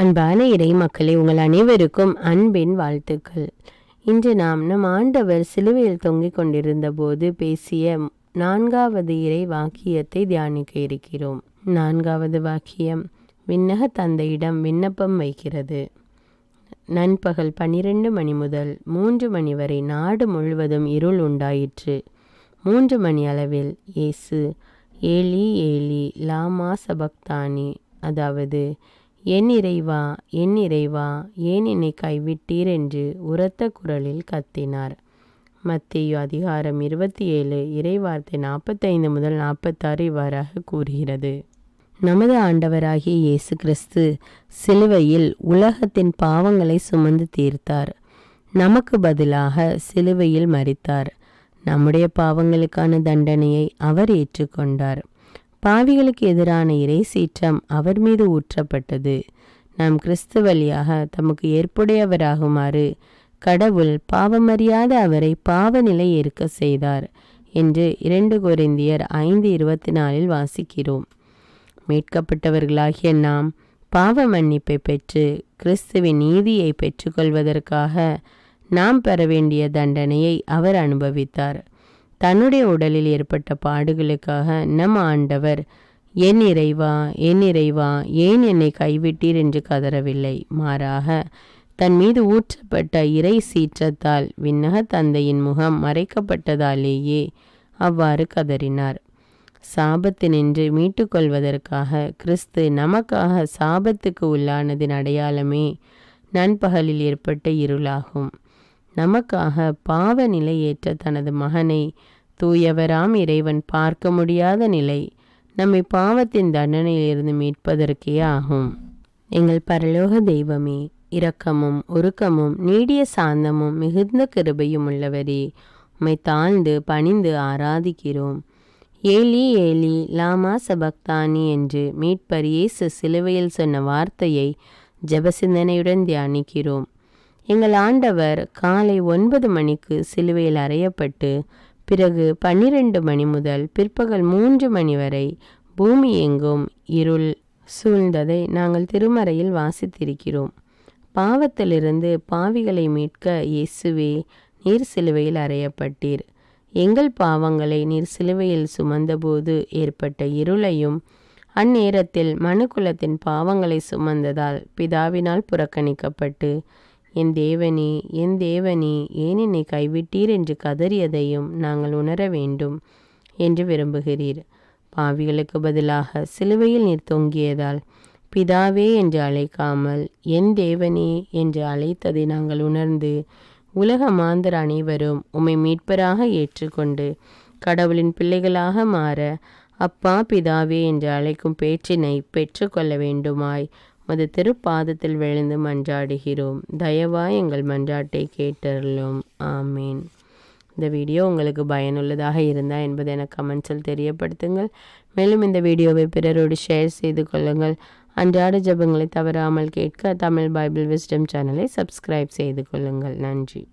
அன்பான இறை மக்களே உங்கள் அனைவருக்கும் அன்பின் வாழ்த்துக்கள். இன்று நாம் நம் ஆண்டவர் சிலுவையில் தொங்கிக் கொண்டிருந்த போது பேசிய நான்காவது இறை வாக்கியத்தை தியானிக்க இருக்கிறோம். நான்காவது வாக்கியம் விண்ணக தந்தையிடம் விண்ணப்பம் வைக்கிறது. நண்பகல் பன்னிரண்டு மணி முதல் மூன்று மணி வரை நாடு முழுவதும் இருள் உண்டாயிற்று. மூன்று மணி அளவில் இயேசு ஏலி ஏலி லாமா சபக்தானி அதாவது என் இறைவா என் இறைவா ஏன் என்னை கைவிட்டீர் என்று உரத்த குரலில் கத்தினார். மத்திய அதிகாரம் இருபத்தி ஏழு இறைவார்த்தை நாற்பத்தைந்து முதல் நாற்பத்தாறு இவ்வாறாக கூறுகிறது. நமது ஆண்டவராகிய இயேசு கிறிஸ்து சிலுவையில் உலகத்தின் பாவங்களை சுமந்து தீர்த்தார். நமக்கு பதிலாக சிலுவையில் மறித்தார் நம்முடைய பாவங்களுக்கான தண்டனையை அவர் ஏற்றுக்கொண்டார். பாவிகளுக்கு எதிரான இறை சீற்றம் அவர் மீது ஊற்றப்பட்டது. நாம் கிறிஸ்து வழியாக தமக்கு ஏற்புடையவராகுமாறு கடவுள் பாவமறியாத அவரை பாவநிலை இருக்க செய்தார் என்று இரண்டு குறைந்தியர் ஐந்து இருபத்தி நாலில் வாசிக்கிறோம். மீட்கப்பட்டவர்களாகிய நாம் பாவ மன்னிப்பை பெற்று கிறிஸ்துவின் நீதியை பெற்றுக்கொள்வதற்காக நாம் பெற வேண்டிய தண்டனையை அவர் அனுபவித்தார். தன்னுடைய உடலில் ஏற்பட்ட பாடுகளுக்காக நம் ஆண்டவர் என் இறைவா என் இறைவா ஏன் என்னை கைவிட்டீர் என்று கதறவில்லை? மாறாக தன் மீது ஊற்றப்பட்ட இறை சீற்றத்தால் விண்ணக தந்தையின் முகம் மறைக்கப்பட்டதாலேயே அவ்வாறு கதறினார். சாபத்தினின்று மீட்டுக்கொள்வதற்காக கிறிஸ்து நமக்காக சாபத்துக்கு உள்ளானதின் அடையாளமே நண்பகலில் ஏற்பட்ட இருளாகும். நமக்காக பாவ நிலையேற்ற தனது மகனை தூயவராம் இறைவன் பார்க்க முடியாத நிலை நம்மை பாவத்தின் தண்டனையிலிருந்து மீட்பதற்கே ஆகும். எங்கள் பரலோக தெய்வமே இரக்கமும் உருக்கமும் நீடிய சாந்தமும் மிகுந்த கிருபையும் உள்ளவரே உம்மை தாழ்ந்து பணிந்து ஆராதிக்கிறோம். ஏலி ஏலி லாமா சபக்தானி என்று மீட்பர் இயேசு சிலுவையில் சொன்ன வார்த்தையை ஜெபசிந்தனையுடன் தியானிக்கிறோம். எங்கள் ஆண்டவர் காலை ஒன்பது மணிக்கு சிலுவையில் அறையப்பட்டு பிறகு பன்னிரண்டு மணி முதல் பிற்பகல் மூன்று மணி வரை பூமி எங்கும் இருள் சூழ்ந்ததை நாங்கள் திருமறையில் வாசித்திருக்கிறோம். பாவத்திலிருந்து பாவிகளை மீட்க இயேசுவே நீர் சிலுவையில் அறையப்பட்டீர். எங்கள் பாவங்களை நீர் சிலுவையில் சுமந்தபோது ஏற்பட்ட இருளையும் அந்நேரத்தில் மனுக்குலத்தின் பாவங்களை சுமந்ததால் பிதாவினால் புறக்கணிக்கப்பட்டு என் தேவனே என் தேவனே ஏன் என்னை கைவிட்டீர் என்று கதறியதையும் நாங்கள் உணர வேண்டும் என்று விரும்புகிறீர். பாவிகளுக்கு பதிலாக சிலுவையில் நீர் தொங்கியதால் பிதாவே என்று அழைக்காமல் என் தேவனே என்று அழைத்ததை நாங்கள் உணர்ந்து உலக மாந்தர் அனைவரும் உம்மை மீட்பராக ஏற்றுக்கொண்டு கடவுளின் பிள்ளைகளாக மாற அப்பா பிதாவே என்று அழைக்கும் பேச்சினை பெற்றுக்கொள்ள வேண்டுமாய் உமது திருப்பாதத்தில் விழுந்து மன்றாடுகிறோம். தயவாய் எங்கள் மன்றாட்டை கேட்டருளும். ஆமீன். இந்த வீடியோ உங்களுக்கு பயனுள்ளதாக இருந்தால் என்பதை எனக்கு கமெண்ட்ஸில் தெரியப்படுத்துங்கள். மேலும் இந்த வீடியோவை பிறரோடு ஷேர் செய்து கொள்ளுங்கள். அன்றாட ஜபங்களை தவறாமல் கேட்க தமிழ் பைபிள் விஸ்டம் சேனலை சப்ஸ்கிரைப் செய்து கொள்ளுங்கள். நன்றி.